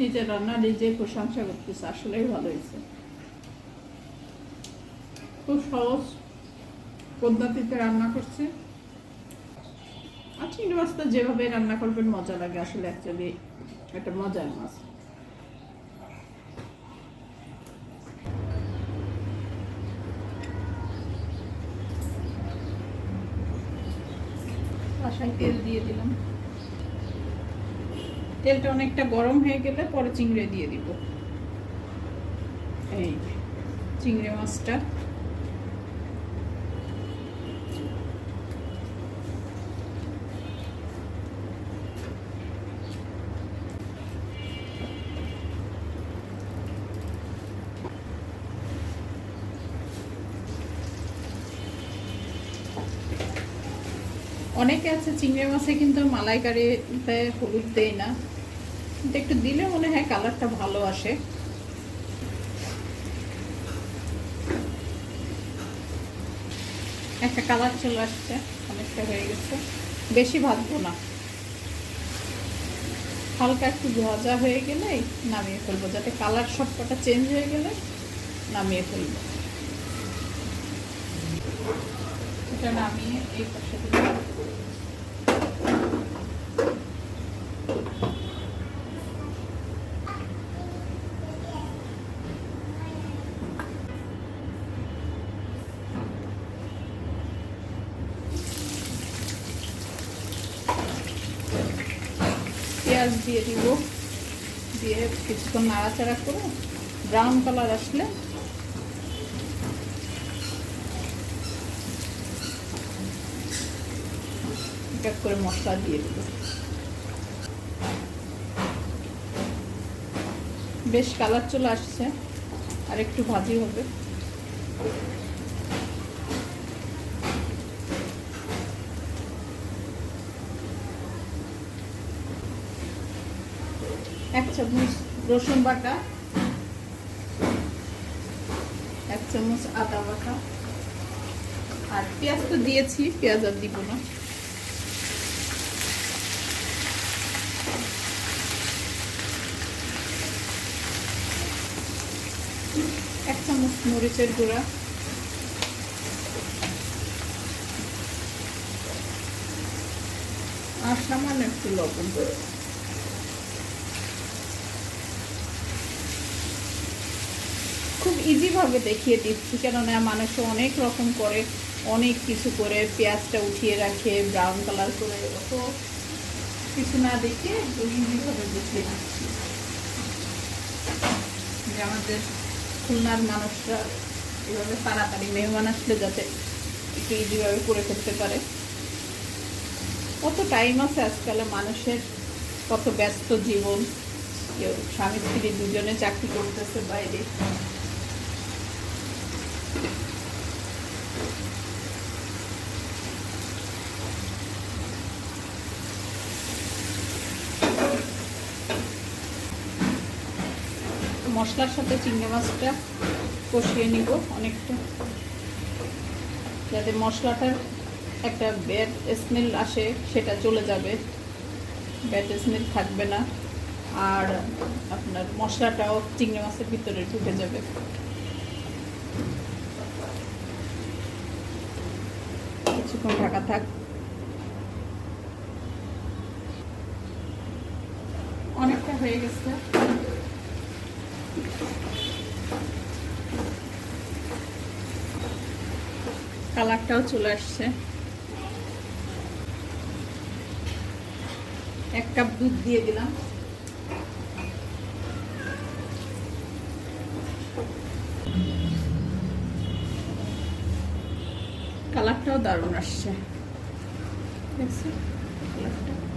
নিজের রান্না নিজে প্রশংসা করতেছে, আসলেই ভালো হয়েছে। খুব সহজ পদ্ধতিতে রান্না করছে। আর চিংড়ি মাছটা যেভাবে রান্না করবেন, মজা লাগে আসলে অ্যাকচুয়ালি একটা মজার মাছ। বাসায় তেল দিয়ে দিলাম। তেলটা অনেকটা গরম হয়ে গেলে পরে চিংড়ি দিয়ে দিব। এই চিংড়ি মাছটা। অনেকে আছে চিংড়ি মাছে কিন্তু মালাইকারিতে হলুদ দেয় না। কিন্তু একটু দিলে মনে হয় কালারটা ভালো আসে। একটা কালার চলে আসছে, অনেকটা হয়ে গেছে। বেশি ভাজবো না। হালকা একটু ভাজা হয়ে গেলে নামিয়ে ফেলব, যাতে কালার সবকটা চেঞ্জ হয়ে গেলে নামিয়ে ফেলব। এটা নামিয়ে এই পাশে পেঁয়াজ দিয়ে দিব। দিয়ে কিছুক্ষণ নাড়াচাড়া করে ব্রাউন কালার আসলে করে মশলা দিয়ে দেব। বেশ কালার চলে আসছে, আর একটু ভাজি হবে। এক চামচ রসুন বাটা, এক চামচ আদা বাটা, আর পেঁয়াজ তো দিয়েছি, পেঁয়াজ আর দিব না। এক চামচ মরিচের গুঁড়া, আর সামান্য একটু লবণ। খুব ইজিভাবে দেখিয়ে দিচ্ছি। কেননা মানুষ অনেক রকম করে, অনেক কিছু করে, পেঁয়াজটা উঠিয়ে রাখে ব্রাউন কালার করে। অত কিছু না দেখে ইজিভাবে দেখিয়ে দিচ্ছি। যে আমাদের খুলনার মানুষরা এভাবে তাড়াতাড়ি মেহমান আসলে যাতে একটু ইজিভাবে করে ফেলতে পারে। কত টাইম আছে আজকালে মানুষের, কত ব্যস্ত জীবন। কেউ স্বামী স্ত্রী দুজনে চাকরি করতেছে বাইরে। মশলার সাথে চিংড়ি মাছটা কষিয়ে নিব অনেকটা। যাতে মশলাটার একটা ব্যাড স্মেল আসে, সেটা চলে যাবে। ব্যাড স্মেল থাকবে না। আর আপনার মশলাটাও চিংড়ি মাছের ভিতরে ঢুকে যাবে। কিছুক্ষণ ঢাকা থাক। অনেকটা হয়ে গেছে। কালারটাও চলে আসছে। এক কাপ দুধ দিয়ে দিলাম। কালারটাও দারুণ আসছে। দেখছি কালারটা?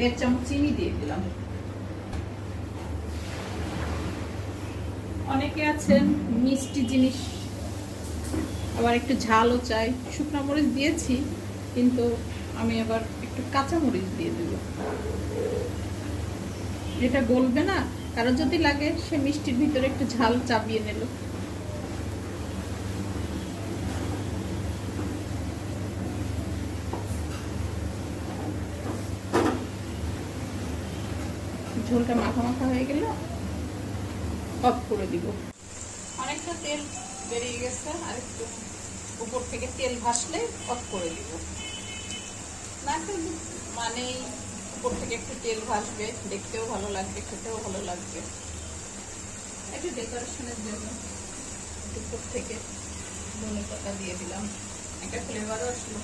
দেড় চামচ চিনি দিয়ে দিলাম। অনেকে আছেন মিষ্টি জিনিস, আবার একটু ঝালও চাই। শুকনো মরিচ দিয়েছি, কিন্তু আমি আবার একটু কাঁচা মরিচ দিয়ে দেব। এটা গলবে না, কারও যদি লাগে, সে মিষ্টির ভিতরে একটু ঝাল চাপিয়ে নিল। ঝোলটা মাখা মাখা হয়ে গেল, অফ করে দিব। অনেকটা তেল বেরিয়ে গেছে, আর একটু উপর থেকে তেল ভাসলে অফ করে দিব। না মানেই উপর থেকে একটু তেল ভাসবে, দেখতেও ভালো লাগবে, খেতেও ভালো লাগবে। একটু ডেকোরেশনের জন্য উপর থেকে ধনে পাতা দিয়ে দিলাম। একটা ফ্লেভারও আসলো।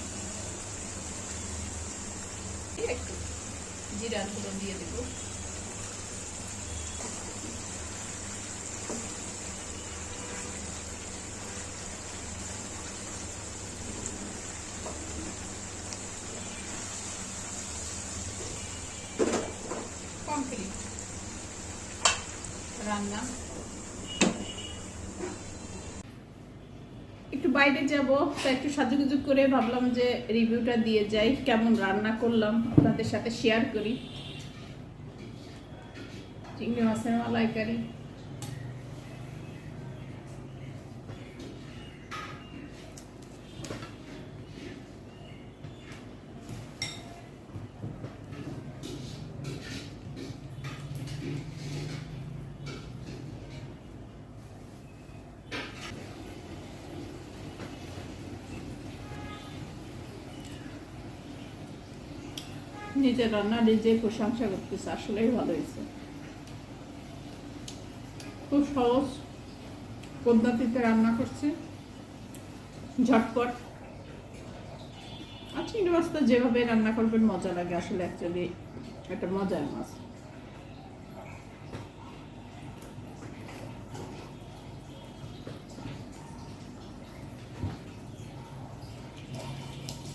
একটু জিরার গুঁড়ো দিয়ে দেবো। রান্না। একটু বাইরে যাব তা একটু সাজুগুজু করে ভাবলাম যে রিভিউটা দিয়ে যাই, কেমন রান্না করলাম, আপনাদের সাথে শেয়ার করি। চিংড়ি মাছের মালাইকারি। নিজের রান্না নিজে প্রশংসা করতেছে, আসলেই ভালো হয়েছে। খুব সহজ পদ্ধতিতে রান্না করছে, ঝটপট। আর চিংড়ি মাছটা যেভাবে রান্না করবেন, মজা লাগে আসলে অ্যাকচুয়ালি একটা মজার মাছ।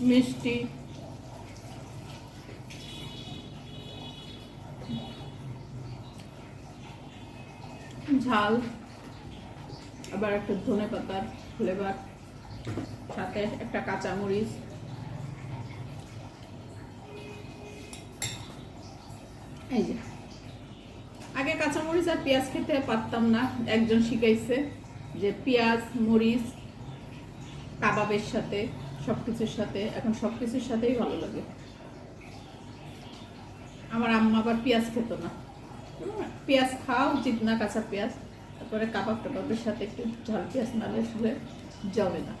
মিষ্টি ঝাল, আবার একটা ধনে পাতার ফ্লেভার সাথে একটা কাঁচামরিচ। এই যে। আগে কাঁচামরিচ আর পেঁয়াজ খেতে পারতাম না, একজন শিখাইছে যে পেঁয়াজ, মরিচ, কাবাবের সাথে সব কিছুর সাথে, এখন সব কিছুর সাথেই ভালো লাগে। আমার আম্মা আবার পেঁয়াজ খেত না। পেঁয়াজ খাওয়া উচিত না কাঁচা পেঁয়াজ, তারপরে কাবাব টাবাবের সাথে একটু ঝাল পেঁয়াজ নালে শুলে জমে না।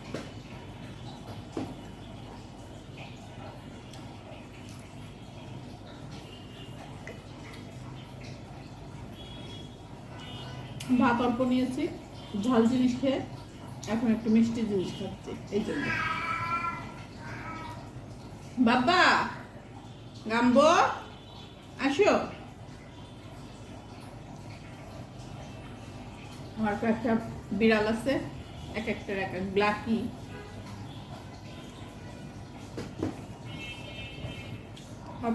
ভাত অল্প নিয়েছি, ঝাল জিনিস খেয়ে এখন একটু মিষ্টি জিনিস খাচ্ছি, এই জন্য। বাবা, গাম্বো, আসো। আমার একটা বিড়াল আছে এক একটার এক এক ব্ল্যাকি। সব